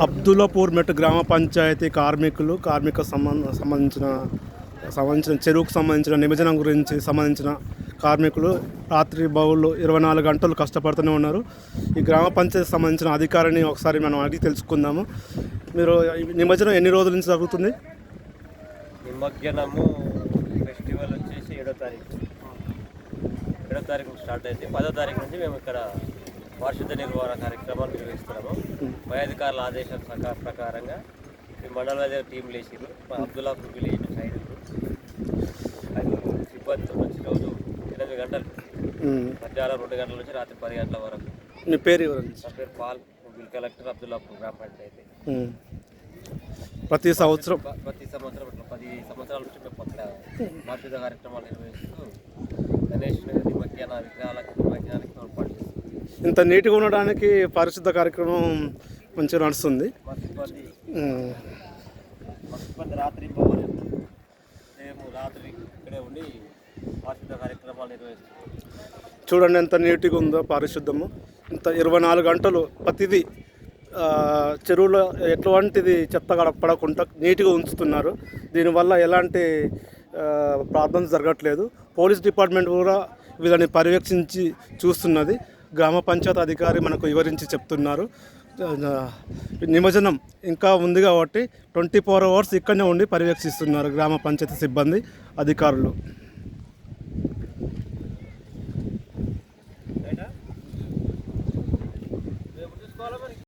అబ్దుల్లాపూర్ మెట్ గ్రామ పంచాయతీ కార్మికులు కార్మిక సంబంధ సంబంధించిన సంబంధించిన చెరువుకు సంబంధించిన నిమజనం గురించి సంబంధించిన కార్మికులు రాత్రి బౌళ్ళు ఇరవై నాలుగు గంటలు కష్టపడుతూనే ఉన్నారు. ఈ గ్రామ పంచాయతీ సంబంధించిన అధికారిని ఒకసారి మనం అడిగి తెలుసుకుందాము. మీరు నిమజ్జనం ఎన్ని రోజుల నుంచి జరుగుతుంది? నిమజ్జనము ఫెస్టివల్ వచ్చేసి ఏడో తారీఖు. ఏడో తారీఖు స్టార్ట్ అయింది పదో తారీఖు నుంచి మేము ఇక్కడ పారిశుద్ధ నిర్వహణ కార్యక్రమాలు నిర్వహిస్తున్నాము. పై అధికారుల ఆదేశాల ప్రకా- ప్రకారంగా ఈ మండల వైద్య టీంలు వేసిరు మా అబ్దుల్లాపూర్ విలేజ్ సైడ్ అది సిబ్బందితో వచ్చి రోజు ఎనిమిది గంటలు. మధ్యాహ్నం రెండు గంటల నుంచి రాత్రి పది గంటల వరకు. మీ పేరు నా పేరు పాల్. బిల్ కలెక్టర్ అబ్దుల్లాపూర్ గ్రామ పంచాయతీ. ప్రతి సంవత్సరం? ప్ర- ప్రతి సంవత్సరం ఇట్లా పది సంవత్సరాల నుంచి మేము కొత్త పారిశుద్ధ కార్యక్రమాలు నిర్వహిస్తూ గణేష్ నిమజ్జన విగ్రహాలకు నిమజ్జనానికి చేస్తాం ఇంత నీట్గా ఉండడానికి పారిశుద్ధ కార్యక్రమం మంచిగా నడుస్తుంది. రాత్రి మేము. రాత్రి ఇక్కడే ఉండి పారిశుద్ధ కార్యక్రమాలు చూడండి ఎంత నీట్గా ఉందో పారిశుద్ధము. ఇంత ఇరవై నాలుగు గంటలు ప్రతిదీ చెరువులో ఎటువంటిది చెత్త గడపడకుండా నీట్గా ఉంచుతున్నారు. దీనివల్ల ఎలాంటి ప్రాబ్లమ్స్ జరగట్లేదు. పోలీస్ డిపార్ట్మెంట్ కూడా వీళ్ళని పర్యవేక్షించి చూస్తున్నది. గ్రామ పంచాయతీ అధికారి మనకు వివరించి చెప్తున్నారు. నిమజ్జనం ఇంకా ఉంది కాబట్టి ట్వంటీ ఫోర్ అవర్స్ ఇక్కడనే ఉండి పర్యవేక్షిస్తున్నారు గ్రామ పంచాయతీ సిబ్బంది అధికారులు.